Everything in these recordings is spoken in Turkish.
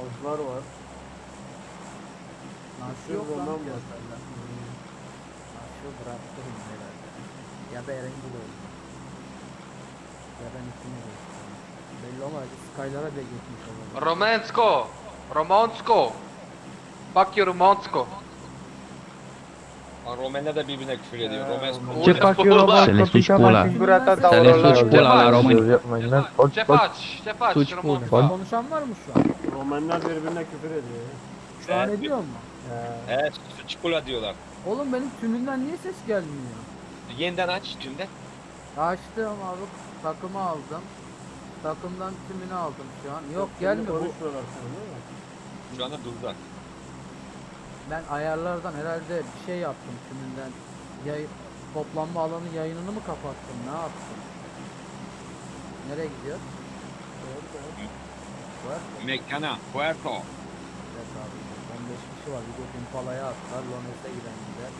Avcılar var. Nasıl Yok lan. Nasıl bıraktırım herhalde. Ya da Eren oldu. Ya ben ikini istiyorum. Belli olmaz. Skylara bile geçmiş olur. Romansko. Romansko. Fuck you Romansko. Ha, Romenler de birbirine küfür ediyor. Ee. Romen- Ce fac eu Se le suci pula. Se le suci pula la români. Ce faci? Ce faci Suci Romansko? pune. Konuşan var mı şu an? Romenler birbirine küfür ediyor. Şu an Evet. ediyor mu? He. He, çikula diyorlar. Oğlum benim tümünden niye ses gelmiyor? Yeniden aç tümden. Açtım abi takımı aldım. Takımdan tümünü aldım şu an. Yok gelmiyor. Bu, Konuşmuyorlar senin değil mi? Şu anda durdular. Ben ayarlardan herhalde bir şey yaptım tümünden. Yay, toplanma alanı yayınını mı kapattım? Ne yaptım? Nereye gidiyor? Var. Mekana, Puerto. Evet abi. 15 kişi var. Bir de Impala'ya attılar. Lones'e giden gider.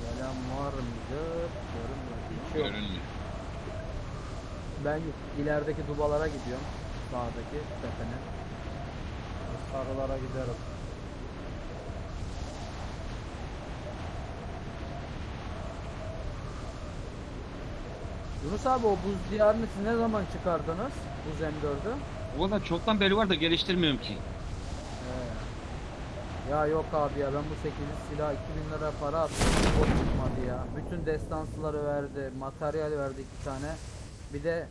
Gelen var mıdır? Görünmüyor. Hiç yok. Görünmüyor. Ben ilerideki dubalara gidiyorum. Sağdaki tepenin. Sarılara giderim. Yunus abi o buz diyarını siz ne zaman çıkardınız? Buz M4'ü? O da çoktan beri var da geliştirmiyorum ki. He. Ya yok abi ya ben bu 8 silah 2000 lira para attım. O çıkmadı ya. Bütün destansıları verdi. Materyal verdi iki tane. Bir de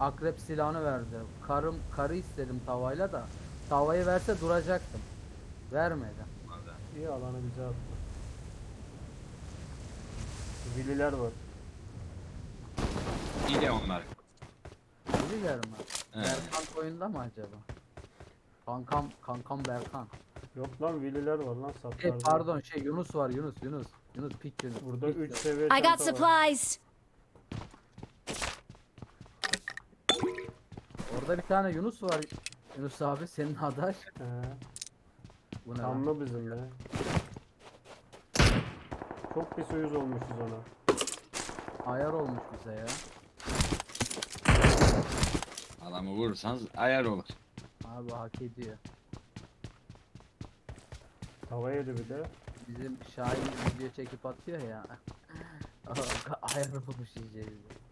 akrep silahını verdi. Karım karı istedim tavayla da. Tavayı verse duracaktım. Vermedi. İyi alanı bize attı. Vililer var. İyi de onlar. Bilirler mi? Berkan oyunda mı acaba? Kankam, kankam Berkan. Yok lan Vililer var lan Şey, satlarda. pardon şey Yunus var Yunus Yunus. Yunus pik Yunus. Burada pik 3 Yunus. seviye I got çanta var. supplies. Orada bir tane Yunus var. Yunus abi senin adaş. He. Bu ne lan? Kanlı bizimle. Çok pis uyuz olmuşuz ona. Ayar olmuş bize ya. Adamı vurursanız ayar olur. Abi hak ediyor. Tava yedi bir de. Bizim Şahin video çekip atıyor ya. Ayar olmuş iyice bize.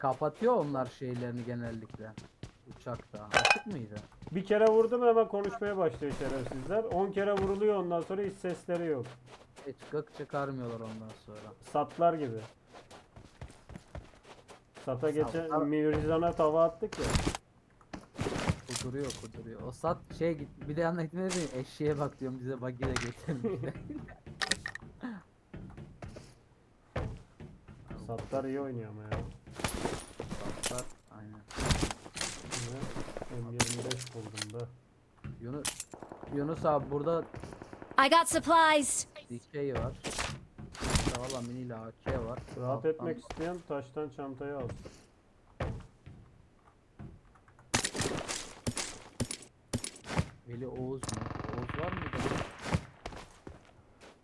Kapatıyor onlar şeylerini genellikle. Uçakta. Açık mıydı? Bir kere vurdum hemen konuşmaya başlıyor şerefsizler. 10 kere vuruluyor ondan sonra hiç sesleri yok. Hiç gık çıkarmıyorlar ondan sonra. Satlar gibi. Sata geçen Mirzan'a tava attık ya. Kuduruyor kuduruyor. O sat şey git bir de yanına gitmedi mi? Eşeğe bak diyorum bize buggy de getirmiş. Satlar iyi oynuyor ama ya. Satlar aynen. Yine M25 buldum da. Yunus Yunus abi burada I got supplies. DK var. Valla mini AK var. Rahat Alttan- etmek isteyen taştan çantayı alsın. Veli Oğuz mu? Oğuz var mıydı?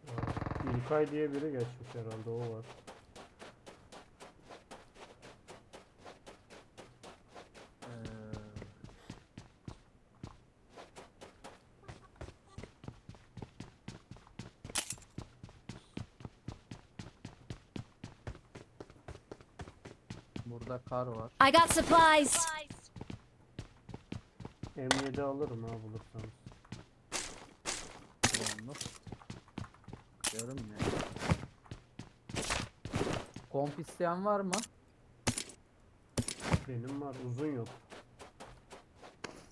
Aa, İlkay diye biri geçmiş herhalde o var. Ee, Burada kar var. I got supplies. M7 alırım ha bulursanız. Yoğunluk. Görünmüyor. Komp isteyen var mı? Benim var uzun yok.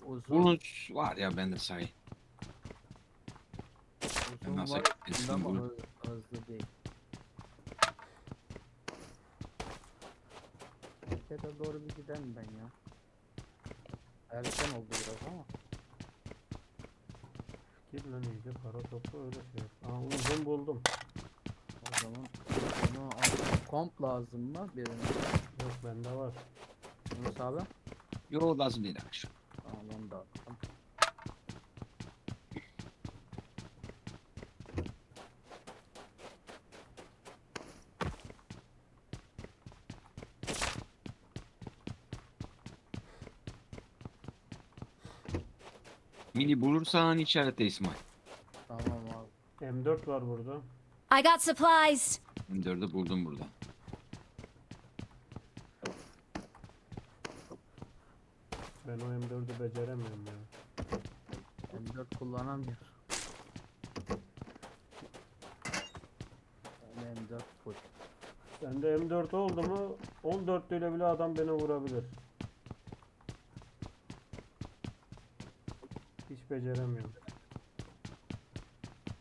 Uzun, Bunun var ya bende say. uzun nasıl var gittim ama bunu? hı- hızlı değil. Markete doğru bir gidelim ben ya. Erken oldu biraz ama. Gir lan iyice para topla öyle şey yap. Aa uzun buldum. O zaman bunu al. Komp lazım mı birine? Yok bende var. Yunus abi. Yo lazım değil akşam. Tamam onu da attım. Mini bulursan işaretle İsmail. Tamam abi. M4 var burada. I got supplies. M4'ü buldum burada. Ben o M4'ü beceremiyorum ya. M4 kullanamıyor. Ben M4 full. Sende M4 oldu mu 14 ile bile adam beni vurabilir. Hiç beceremiyorum.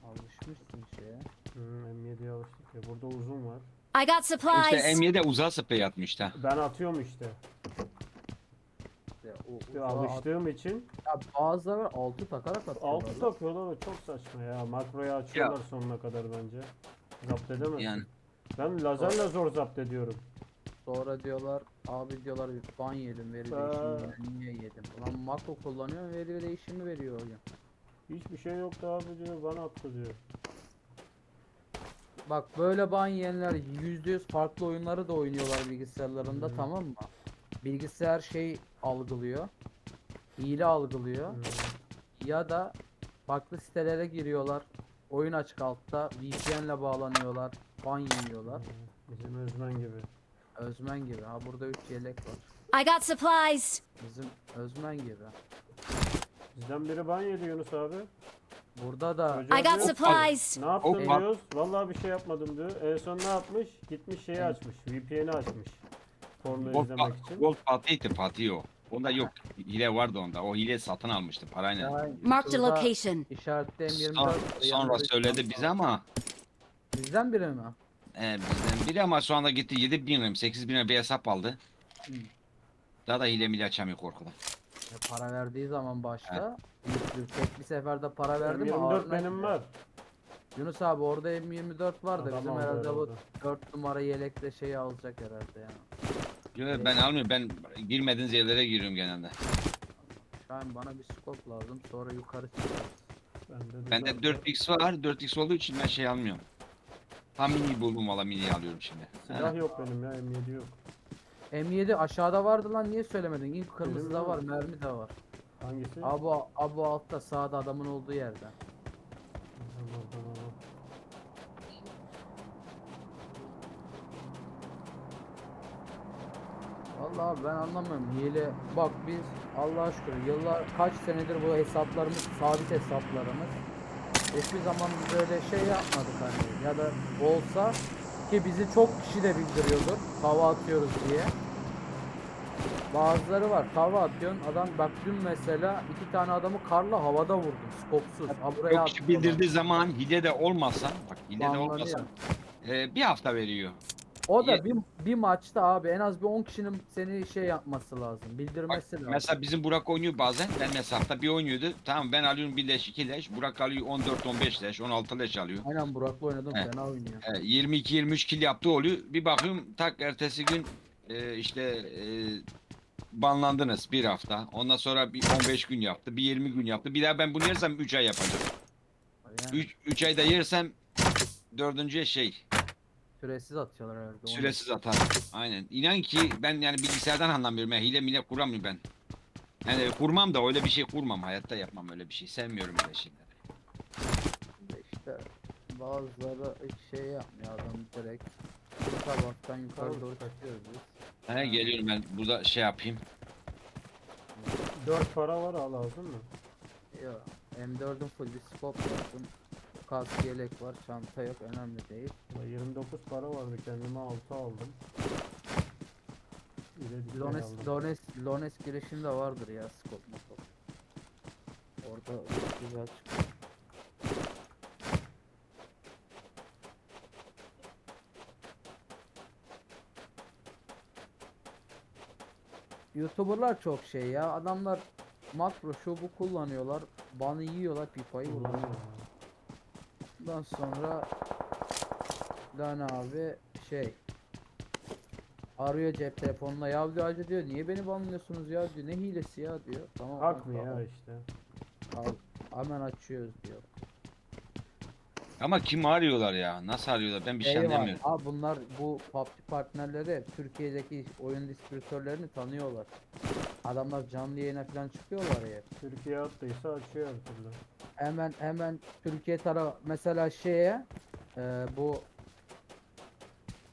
Alışmışsın şeye. Hmm, M7'ye alıştık ya. Burada uzun var. I got İşte supplies. M7 uzağa sprey atmış da. Ben atıyorum işte. İşte o, İşte uzağa alıştığım için ya bazıları 6 takarak atıyorlar. 6 takıyorlar o çok saçma ya. Makroyu açıyorlar sonuna kadar bence. Zapt edemez. Yani Ben lazerle zor zapt ediyorum. Sonra diyorlar abi diyorlar ban yedim veri değişimi niye yedim? Ulan makro kullanıyor veri değişimi veriyor oyun. Hiçbir şey yoktu abi diyor bana attı diyor. Bak böyle ban yiyenler %100 farklı oyunları da oynuyorlar bilgisayarlarında Hı. tamam mı? Bilgisayar şey algılıyor. Hile algılıyor. Hmm. Ya da farklı sitelere giriyorlar. Oyun açık altta VPN'le bağlanıyorlar. Ban yiyorlar. Bizim Özmen gibi. Özmen gibi. Ha burada 3 yelek var. I got supplies. Bizim Özmen gibi. Bizden biri ban yedi Yunus abi. Burada da Çocuğa I got diyor, supplies. Ne yaptın Hoppa. diyoruz. Vallahi bir şey yapmadım diyor. En son ne yapmış? Gitmiş şeyi açmış. VPN'i açmış. Porno Gold, izlemek için. Gold Fatih'ti Fatih o. Onda yok. Hile vardı onda. O hile satın almıştı parayla. Ya Marked a şurada location. işaretle M24 Son- var, sonra söyledi bize ama Bizden biri mi? E, bizden biri ama şu anda gitti 7 bin lira 8 bin lira bir hesap aldı. Daha da hile mile açamıyor korkudan. Ya para verdiği zaman başta yüklü, tek bir seferde para verdi mi? M24 ağrına benim var. Yunus abi orada M24 var da Adam bizim aldı herhalde bu herhalde. 4 numara yelekle şeyi alacak herhalde ya. Yok, ben almıyorum. Ben girmediğiniz yerlere giriyorum genelde. Şu an bana bir scope lazım sonra yukarı çıkacağız. Bende, de Bende zaten 4x var. 4x olduğu için ben şey almıyorum. Tam mini buldum valla mini alıyorum şimdi. Silah yok benim ya M7 yok. M7 aşağıda vardı lan niye söylemedin? İlk kırmızı da var mi? mermi de var. Hangisi? Abi abi altta sağda adamın olduğu yerde. Vallahi abi ben anlamıyorum. Hile bak biz Allah'a şükür yıllar kaç senedir bu hesaplarımız sabit hesaplarımız. Hiçbir zaman biz öyle şey yapmadık hani ya da olsa ki bizi çok kişi de bildiriyordur tava atıyoruz diye. Bazıları var tava atıyorsun adam bak dün mesela iki tane adamı karla havada vurdum skopsuz. Ha buraya kişi attılar. bildirdiği zaman hile de olmasa, bak hile de Banlanıyor. olmasa e, bir hafta veriyor. O da bir, bir maçta abi en az bir 10 kişinin seni şey yapması lazım. Bak, Bildirmesi lazım. mesela bizim Burak oynuyor bazen. Ben hesapta bir oynuyordu. Tamam ben alıyorum 1 leş 2 leş. Burak alıyor 14-15 leş 16 leş alıyor. Aynen Burak'la oynadım He. fena oynuyor. E, 22-23 kill yaptığı oluyor. Bir bakıyorum tak ertesi gün e, işte e, banlandınız bir hafta. Ondan sonra bir 15 gün yaptı. Bir 20 gün yaptı. Bir daha ben bunu yersem 3 ay yapacağım. Yani 3, 3 ayda yersem dördüncüye şey süresiz atıyorlar herhalde. onu. süresiz atar. Aynen. İnan ki ben yani bilgisayardan anlamıyorum. Yani hile mile kuramıyorum ben. Yani kurmam da öyle bir şey kurmam. Hayatta yapmam öyle bir şey. Sevmiyorum öyle şeyleri. İşte bazıları şey yapmıyor adam direkt. Sabahtan yukarı doğru kaçıyoruz biz. He, geliyorum ben burada şey yapayım. 4 para var al lazım mı? Ya M4'ün full bir scope lazım. Kask yelek var, çanta yok önemli değil. Ulan 29 para vardı kendime 6 aldım. Bir de Lones, aldım. Lones, Lones girişinde vardır ya scope motor. Orada güzel çıkıyor. YouTuber'lar çok şey ya. Adamlar makro şu bu kullanıyorlar. Banı yiyorlar, pipayı vuruyorlar. Ondan sonra lan abi şey arıyor cep telefonuna ya diyor "Hacı," diyor niye beni banlıyorsunuz ya diyor ne hilesi ya diyor tamam Hak mı ya işte. al, hemen açıyoruz diyor Ama kim arıyorlar ya? Nasıl arıyorlar? Ben bir şey Eyvah, anlamıyorum. abi bunlar bu PUBG partnerleri Türkiye'deki oyun distribütörlerini tanıyorlar Adamlar canlı yayına falan çıkıyorlar ya. Türkiye attıysa açıyor her türlü. Hemen hemen Türkiye tarafı mesela şeye e, bu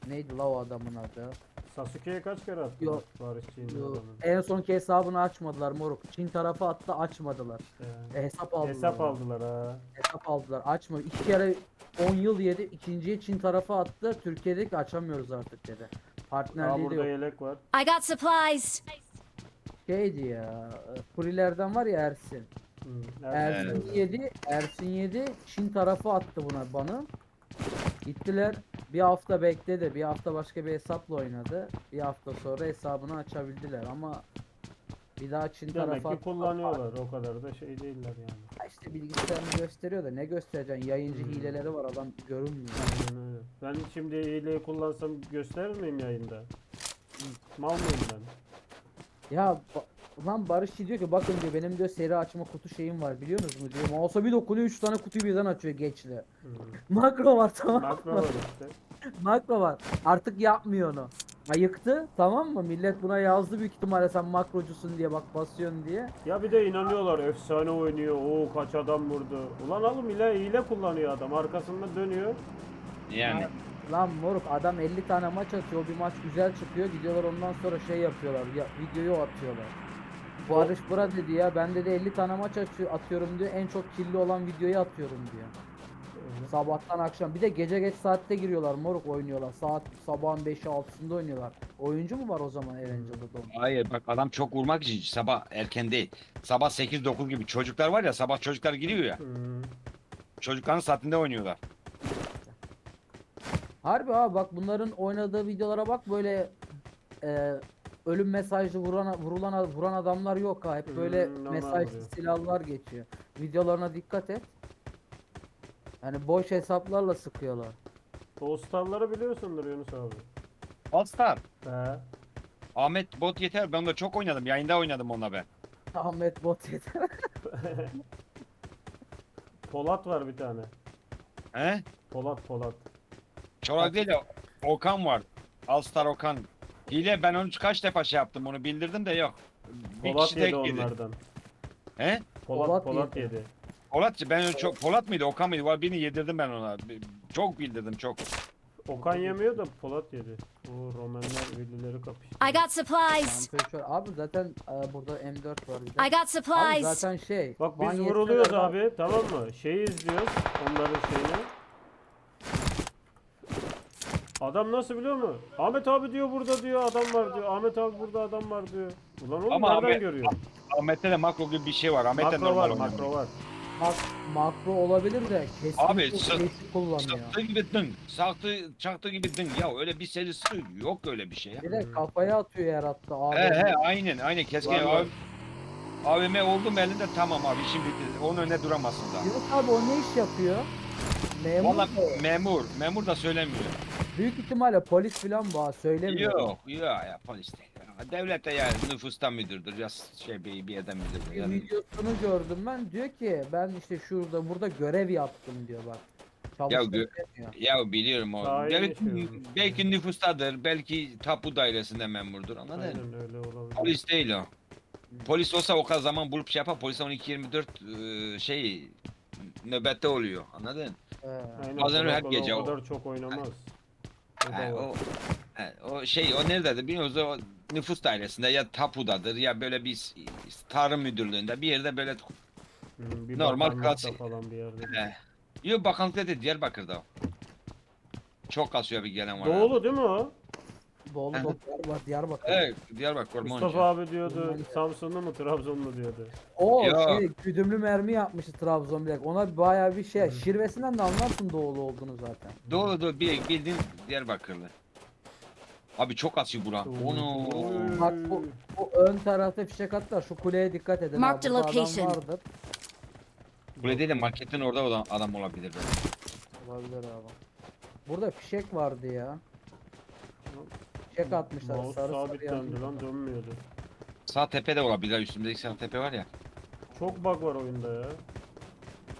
neydi la o adamın adı? Sasuke'ye kaç kere attı? Yok. Barışçı'nın Yo, adamın. en sonki hesabını açmadılar moruk. Çin tarafı attı açmadılar. Ee, E, hesap aldılar. hesap aldılar ha. Hesap aldılar. Açma. İki kere 10 yıl yedi. İkinciye Çin tarafı attı. Türkiye'deki açamıyoruz artık dedi. Aa Partnerliği de burada yok. yelek var. I got supplies. Şeydi ya. Kurilerden var ya Ersin. Hı, Ersin evet. yedi. Ersin yedi. Çin tarafı attı buna bana. Gittiler. Bir hafta bekledi. Bir hafta başka bir hesapla oynadı. Bir hafta sonra hesabını açabildiler ama bir daha Çin Demek tarafı ki attı. kullanıyorlar. O kadar da şey değiller yani. Ha İşte bilgisayarını gösteriyor da ne göstereceksin? Yayıncı Hmm. hileleri var adam görünmüyor. Aynen öyle. Ben şimdi hileyi kullansam gösterir miyim yayında? Mal mıyım ben? Ya ba- lan Barışçı diyor ki bakın diyor benim diyor seri açma kutu şeyim var biliyorsunuz mu diyor. Mouse'a bir dokunuyor 3 tane kutuyu birden açıyor geçli. Hı. Makro var tamam Makro mı? var işte. Makro var. Artık yapmıyor onu. Ayıktı tamam mı? Millet buna yazdı büyük ihtimalle sen makrocusun diye bak basıyorsun diye. Ya bir de inanıyorlar efsane oynuyor. Oo kaç adam vurdu. Ulan oğlum hile, hile kullanıyor adam. Arkasında dönüyor. Yani. Lan moruk adam 50 tane maç atıyor bir maç güzel çıkıyor gidiyorlar ondan sonra şey yapıyorlar ya, videoyu atıyorlar. Barış Bura dedi ya ben dedi 50 tane maç atıyor, atıyorum diyor en çok killi olan videoyu atıyorum diyor. Sabahtan akşam bir de gece geç saatte giriyorlar moruk oynuyorlar saat sabahın 5'i 6'sında oynuyorlar. Oyuncu mu var o zaman Erangel'da Dom? Hayır bak adam çok vurmak için sabah erken değil. Sabah 8-9 gibi çocuklar var ya sabah çocuklar giriyor ya. Çocukların saatinde oynuyorlar. Harbi abi bak bunların oynadığı videolara bak böyle e, ölüm mesajlı vuran vurulan vuran adamlar yok ha. Hep böyle Hmm, mesajlı vuruyor. silahlar geçiyor. Videolarına dikkat et. Yani boş hesaplarla sıkıyorlar. O starları biliyorsundur Yunus abi. Star. He. Ahmet bot yeter. Ben de çok oynadım. Yayında oynadım onunla ben. Ahmet bot yeter. Polat var bir tane. He? Polat Polat. Çorak değil de Okan var. All Star Okan. Hile ben onu kaç defa şey yaptım onu bildirdim de yok. Bir Polat kişi yedi tek yedi. onlardan. He? Polat Polat Polat, yedi. Polat ben onu çok Polat mıydı Okan mıydı? Var birini yedirdim ben ona. Bir- Çok bildirdim çok. Okan yemiyor da Polat yedi. O Romanlar villileri kapıştı. I got supplies. Abi zaten e, burada M4 var bir de. I got Abi supplies. zaten şey. Bak biz vuruluyoruz de- abi tamam mı? Şeyi izliyoruz onların şeyini. Adam nasıl biliyor musun? Ahmet abi diyor burada diyor adam var diyor. Ahmet abi burada adam var diyor. Ulan oğlum Ama nereden Ahmet- görüyor? Ahmet'te de makro gibi bir şey var. Ahmet de Makro normal var oynuyor. makro var. Mak makro olabilir de kesinlikle Abi, çok sı- değişik kullanıyor. Saktı gibi dın. Saktı, çaktı gibi dın. Ya öyle bir serisi yok öyle bir şey ya. Bir de kafaya atıyor yarattı abi. He he aynen aynen keşke Var, var. av- AVM oldu mu elinde tamam abi bitti. Onun önüne duramazsın daha. Yunus abi o ne iş yapıyor? Memur Valla mu? memur, memur da söylemiyor. Büyük ihtimalle polis falan bu söylemiyor. Yok, yok ya polis değil. Ya, Devlette ya nüfusta müdürdür ya şey bir, bir yerden müdürdür. Bir Yani, videosunu gördüm ben diyor ki ben işte şurada burada görev yaptım diyor bak. Gö- demiyor. ya biliyorum o. Daha iyi Belki, nüfustadır, belki tapu dairesinde memurdur anladın mı? Aynen öyle olabilir. Polis değil o. Polis olsa o kadar zaman bulup şey yapar. Polis 12-24 eee, şey nöbette oluyor anladın? Aynen, bazen her gece o o- kadar çok oynamaz. O da Ha, var. o, ha, o şey o nerededir biliyorsunuz o nüfus dairesinde ya tapudadır ya böyle bir s- tarım müdürlüğünde bir yerde böyle Hı, bir normal bakanlıkta klasi- falan bir yerde. he. Yok bakanlıkta değil Diyarbakır'da o. Çok kasıyor bir gelen var. Doğulu değil mi o? Doktor var Diyarbakır. Evet Diyarbakır Mustafa abi diyordu. Samsunlu mu Trabzonlu diyordu. O Yok. şey güdümlü mermi yapmıştı Trabzon bilek. Ona bayağı bir şey. Şirvesinden de anlarsın doğulu olduğunu zaten. Doğru doğru bir bildiğin Diyarbakırlı. Abi çok asıyor bura. Onu. Oy. Bak bu, bu ön tarafta fişek atlar. Şu kuleye dikkat edin. Mark the abi. Burada adam location. vardır. Değil de marketin orada olan adam olabilir böyle. Olabilir abi. Burada fişek vardı ya. Fişek atmışlar. Mouse sarı sarı sabitlendi lan dönmüyordu. Sağ tepe de olabilir. Üstümüzdeki sağ tepe var ya. Çok bug var oyunda ya.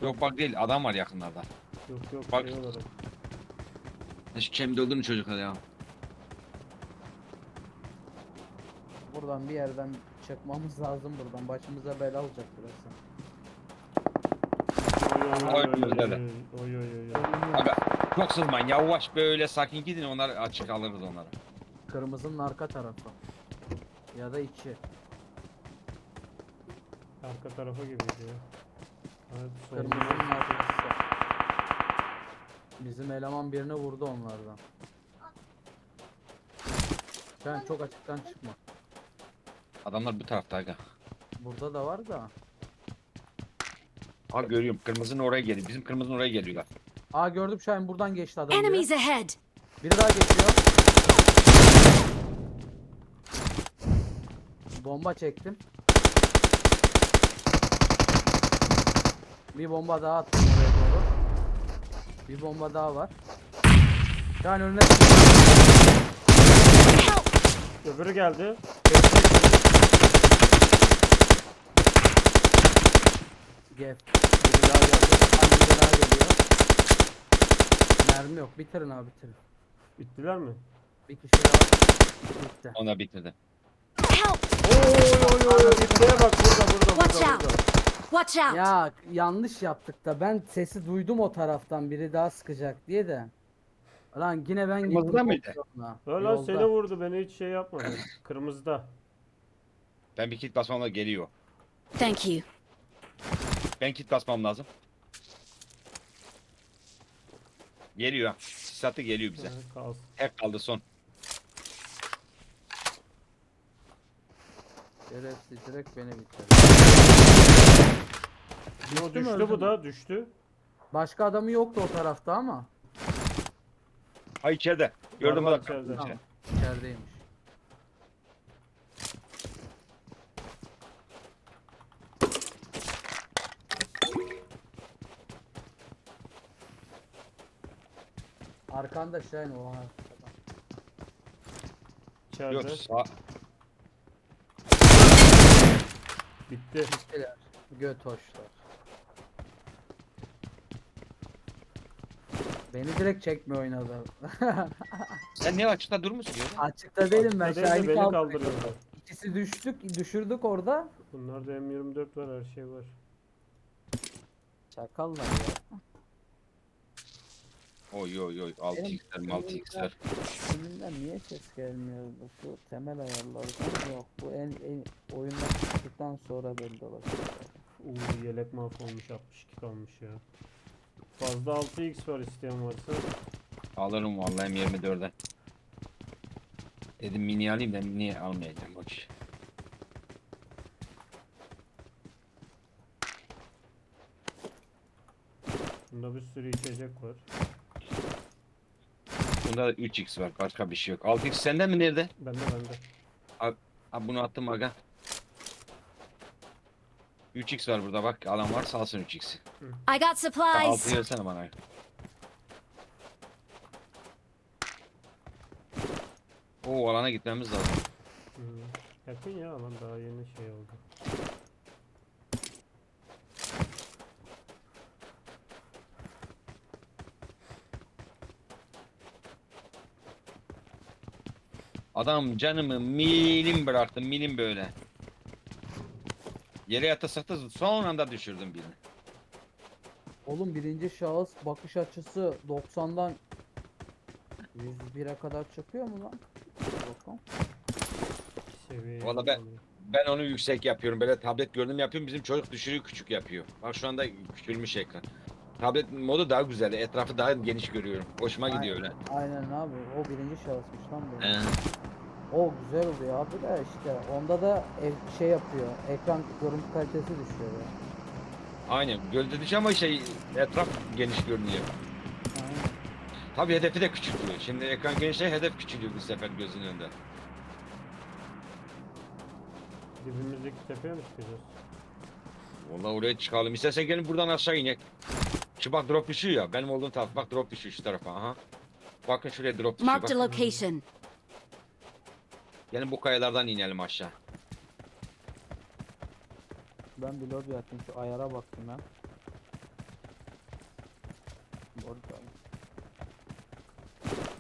Yok bak değil adam var yakınlarda. Yok yok Bak. şey olarak. Şu kemide olduğunu çocuklar ya. Buradan bir yerden Çıkmamız lazım buradan. Başımıza bela olacak burası. Oy oy oy Öyle. oy oy oy oy. Aga çok sızmayın yavaş böyle sakin gidin onlar açık alırız onları. Kırmızının arka tarafı. Ya da içi. Arka tarafa gibiydi ya. Evet, solda. Kırmızının arkası. Bizim eleman birini vurdu onlardan. Sen çok açıktan çıkma. Adamlar bu tarafta aga. Burada da var da. Ha görüyorum kırmızının oraya geliyor. Bizim kırmızının oraya geliyorlar. Aa gördüm Şahin buradan geçti adam. Enemies ahead! Biri daha geçiyor. Bomba çektim. Bir bomba daha attım oraya doğru. Bir bomba daha var. Yani önüne Öbürü geldi. Gel. Biri daha geldi. Biri daha geliyor. Mermi yok. Bitirin abi bitirin. Bittiler mi? Bir kişi daha. Bitti. Ona bitirdi. Oy oy bak burada burada Watch burada. out! burada. Watch out! Ya yanlış yaptık da ben sesi duydum o taraftan biri daha sıkacak diye de. Lan yine ben Kırmızıda gittim mıydı? yoluna, Öyle yolda. seni vurdu beni hiç şey yapmadı. Kırmızıda. Ben bir kit basmamla geliyor. Thank you. Ben kit basmam lazım. Geliyor. Sisatı geliyor bize. Kalsın. Tek kaldı son. Şerefsiz direkt beni bitirdi. O Düştü mü, düştü bu mü? da düştü. Başka adamı yoktu o tarafta ama. Ha içeride. Gördüm Var, var bak. içeride. Tamam. İçerideymiş. Arkanda Şahin o. İçeride. Yok sağ. Bitti. Bittiler. Göt hoşlar. Beni direkt çekme oynadı. Sen niye açıkta durmuşsun ya? Açıkta değilim ben Arkada değil de beni kaldırıyorlar. İkisi düştük, düşürdük orada. Bunlarda M24 var her şey var. Çakallar ya. Oy oy oy. 6x'ler 6x'ler. Filmden niye ses gelmiyor bu temel ayarlardan yok bu en, en oyundan çıktıktan sonra belli olacak. Uuu yelek mahvolmuş 62 kalmış ya. Fazla 6x var isteyen varsa. Alırım vallahi M24'e. Dedim mini alayım da mini almayacağım bak. Bunda bir sürü içecek var. Bunda da 3x var başka bir şey yok. 6x sende mi nerede? Bende bende. Ha bunu attım aga. 3x var burada bak alan var salsın 3x'i. I got supplies! 6 versene bana. Oo alana gitmemiz lazım. Hı. Yakın ya alan daha yeni şey oldu. Adam canımı milim bıraktı milim böyle. Yere yata sattı son anda düşürdüm birini. Oğlum birinci şahıs bakış açısı 90'dan 101'e kadar çıkıyor mu lan? Dur Bakalım. Seviye Valla ben- Ben onu yüksek yapıyorum. Böyle tablet gördüm yapıyorum. Bizim çocuk düşürüyor küçük yapıyor. Bak şu anda küçülmüş ekran. Tablet modu daha güzel. Etrafı daha geniş görüyorum. Hoşuma gidiyor öyle. Aynen abi o birinci şahısmış lan bu. He. O güzel oluyor abi de işte onda da ev- şey yapıyor. Ekran görüntü kalitesi düşüyor ya. Aynen. Gölde düşüyor ama şey etraf geniş görünüyor. Aynen. Tabii hedefi de küçültüyor. Şimdi ekran genişse hedef küçülüyor bu sefer gözünün önünde. Dibimizdeki tepeye mi çıkacağız? Vallahi oraya çıkalım. İstersen gelin buradan aşağı inek. Şu bak drop düşüyor ya. Benim olduğum taraf. Bak drop düşüyor şu tarafa. Aha. Bakın şuraya drop düşüyor. Marked a Bak. location. Gelin bu kayalardan inelim aşağı. Ben bir lobi atayım şu ayara baktım ben. Orada.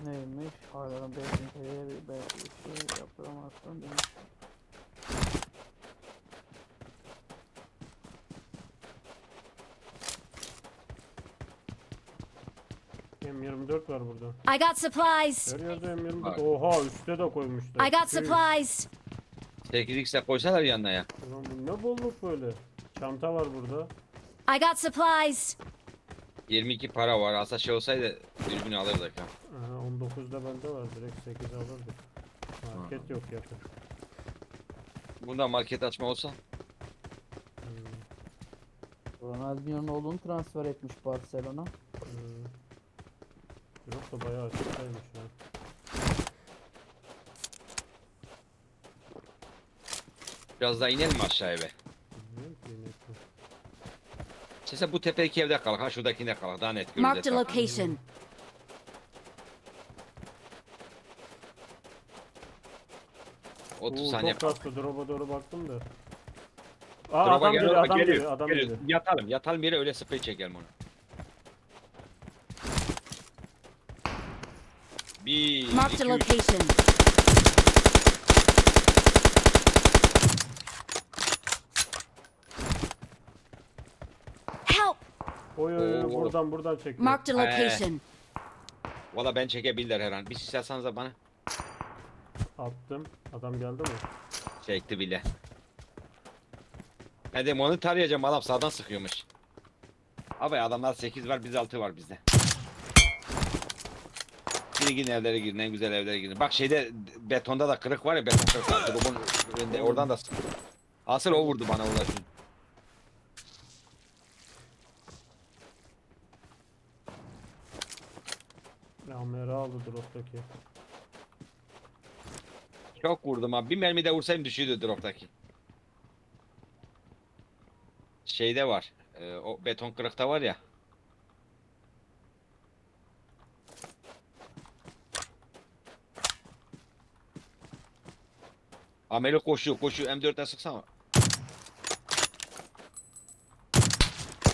Neymiş? Ayarın 5. seviyeye bir şey yaptıramazsın demiş. M24 var burada. I got supplies. Her yerde M24. Bak. Oha üstte de koymuşlar. I got supplies. 8x'e koysalar yanına ya. Ulan bu ne bolluk böyle. Çanta var burada. I got supplies. 22 para var. Aslında şey olsaydı dürbün alırdık ha. Aha, 19'da bende var. Direkt 8 alırdık. Market yok yakın. Bunda market açma olsa. Ronaldinho'nun oğlunu transfer etmiş Barcelona. Hmm. Yok da bayağı açıktaymış ha. Biraz daha inelim mi aşağıya be. Bilmiyorum ki ne yapıyor. Sese bu tepedeki evde kalk. Ha şuradakinde kalk. Daha net göreceğiz. Marked a location. Oo, 30 saniye çok kalk. kastı. Drop'a doğru baktım da. Aa, Drop'a adam geliyor, geliyor, adam geliyor, adam geliyor. geliyor. Yatalım. Yatalım yere öyle sprey çekelim onu. Bir, iki, a üç. location. Help! Oy oy oy Oo. buradan buradan çekiyor. Marked a Ee. location. Valla ben çekebilirler her an. Bir sis atsanız da bana. Attım. Adam geldi mi? Çekti bile. Ben de onu tarayacağım adam sağdan sıkıyormuş. Abi adamlar 8 var biz 6 var bizde. Girin evlere girin en güzel evlere girin. Bak şeyde betonda da kırık var ya beton kırık var. Drop'un önünde, oradan da sık. Asıl o vurdu bana ulaşın. Kamera aldı drop'taki. Çok vurdum abi. Bir mermi de vursaydım düşüyordu drop'taki. Şeyde var. e, o beton kırıkta var ya. Ameli koşuyor koşuyor. M4'ten sıksana.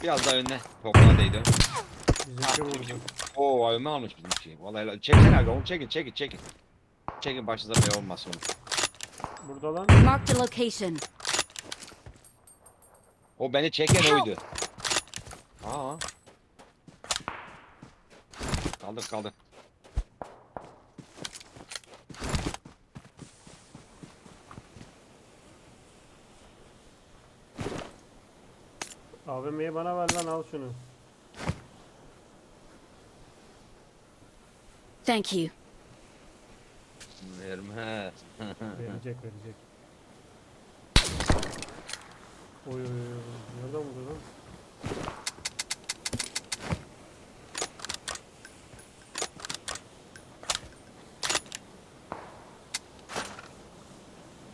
Biraz daha önüne. Toprağa değdi. Bizimki vurdu. Oo ayımı almış bizimki. Vallahi helal. çeksene abi onu çekin çekin çekin. Çekin başınıza bela olmasın onu. Burada lan. Marked a location. O beni çeken oydu. Aa. Kaldır kaldır. AVM'yi bana ver lan al şunu. Thank you. Vermez. Verecek verecek. Oy oy oy. Nereden vurdu lan?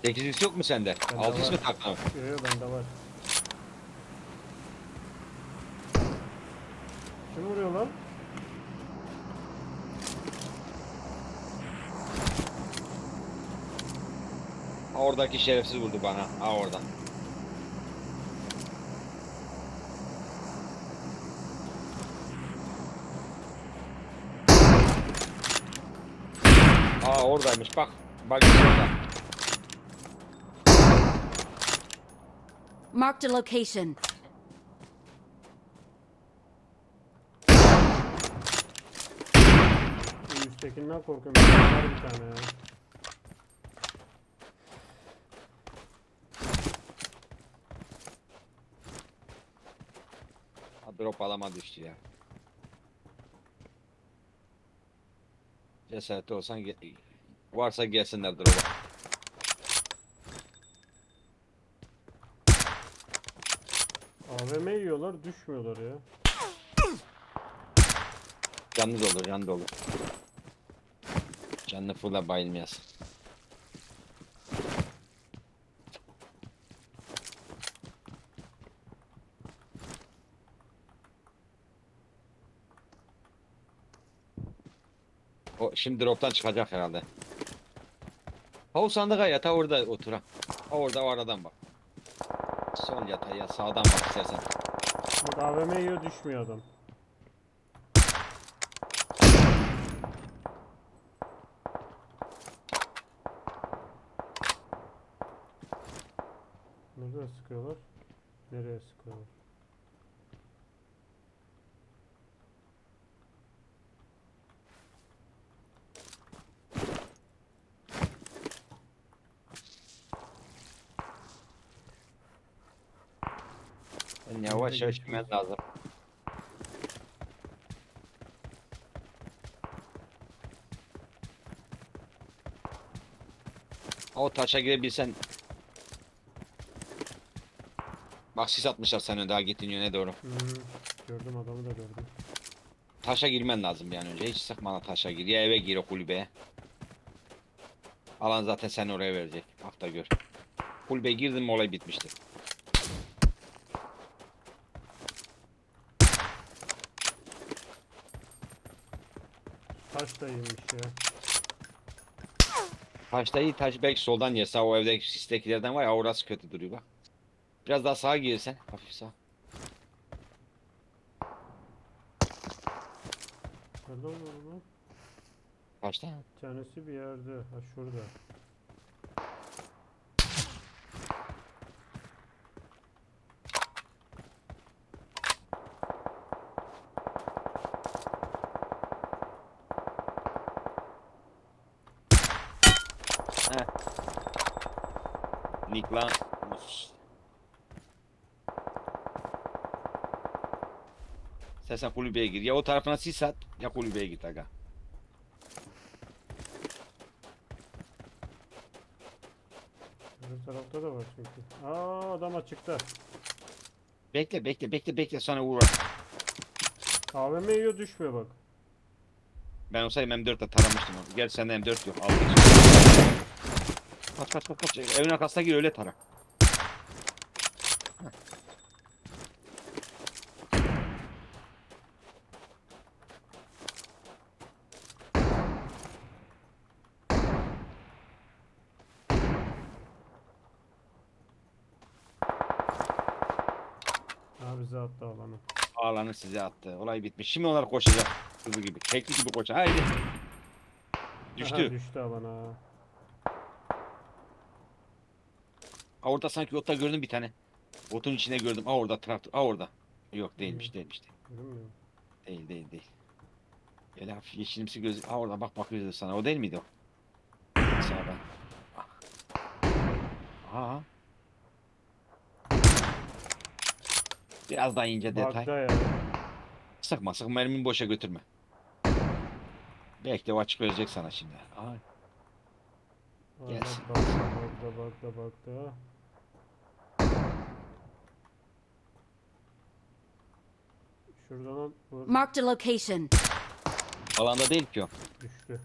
Sekizlik yok mu sende? Bende Altı var. mı taktın? Yok yok bende var. Kim vuruyor lan? Ha, oradaki şerefsiz vurdu bana. Ha orada. Aa oradaymış bak. Bak orada. Marked a location. Bu üsttekinden korkuyorum. Var bir tane ya. Drop alama düştü ya. Cesaretli olsan ge- varsa gelsinler drop'a. AVM yiyorlar düşmüyorlar ya. Canlı olur, canlı olur. Canlı fulla bayılmayasın. O şimdi drop'tan çıkacak herhalde. Ha o sandığa yata orada otura. Ha orada o aradan bak. Sol yata ya sağdan bak istersen. Bak AVM yiyor düşmüyor adam. Nereye sıkıyorlar? Nereye sıkıyorlar? Yavaş yavaş inmen lazım. O taşa girebilsen. Bak sis atmışlar sen daha gittiğin yöne doğru. Hmm, gördüm adamı da gördüm. Taşa girmen lazım bir an önce. Hiç sıkmadan taşa gir. Ya eve gir o kulübeye. Alan zaten sen oraya verecek. Bak da gör. Kulübeye girdin mi olay bitmiştir. Taş da iyiymiş ya. Taşta iyi taş belki soldan yerse o evde sistekilerden var ya orası kötü duruyor bak. Biraz daha sağa girsen hafif sağ. Nerede olur lan? Taşta. Bir tanesi bir yerde. Ha şurada. Nikla. Sen sen kulübeye gir. Ya o tarafına sis at ya kulübeye git aga. Öbür tarafta da var çünkü. Aa adam açıkta. Bekle bekle bekle bekle sonra vur. AVM yiyor düşmüyor bak. Ben olsaydım M4'le taramıştım onu. Gel sende M4 yok. Al geç. Kaç kaç kaç kaç. Evin arkasına gir öyle tara. Ha bize attı alanı. Ağlanı size attı. Olay bitmiş. Şimdi onlar koşacak. Hızlı gibi. Tekli gibi koşacak. Haydi. Aha, Düştü. düştü alana. Ha orada sanki otta gördüm bir tane. Otun içine gördüm. Ha orada traktör. Ha orada. Yok değilmiş Hmm. değilmiş. Değil Görünmüyor. değil değil. değil. Böyle hafif yeşilimsi göz. Ha orada bak bakıyordu sana. O değil miydi o? Sağdan. Ha. Biraz daha ince detay. Bakta ya. Sıkma sıkma mermini boşa götürme. Bekle o açık verecek sana şimdi. Aa, Gelsin. Bak bakta bakta bakta. Şuradan vur. Marked a location. Alanda değil ki o. Düştü.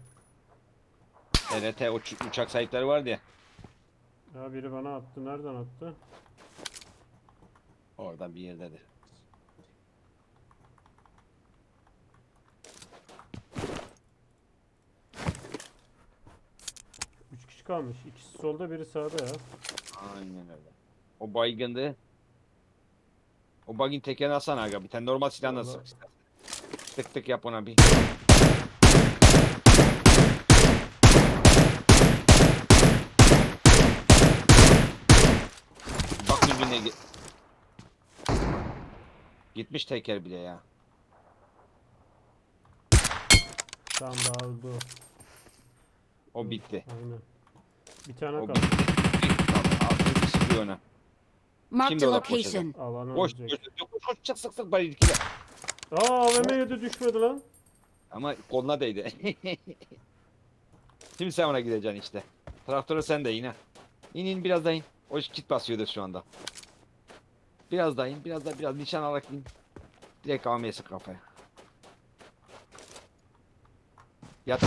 TRT uç- uçak sahipleri vardı ya. Ya biri bana attı. Nereden attı? Orada bir yerdedir. Üç kişi kalmış. İkisi solda biri sağda ya. Aynen öyle. O baygındı. O bagin tekerini alsana aga. Bir tane normal sık istersen. Tık tık yap ona bir. Bak birbirine gi- Gitmiş teker bile ya. Tamam daha öldü o. O bitti. Aynen. Bir tane O kaldı. bitti. Tamam, altını sıkıyor ona. Marked Şimdi a location. Alanı Koş, ölecek. koş, koş, koş, çık, sık, sık, bari ikile. Aa AVM yedi düşmedi lan. Ama koluna değdi. Şimdi sen ona gideceksin işte. Traktörü sen de in ha. İn in biraz daha in. O kit basıyordur şu anda. Biraz daha in, biraz daha biraz nişan alarak in. Direkt AM'ye sık kafaya. Yat.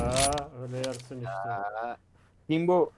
Ya öyle yarsın işte. Kim bu?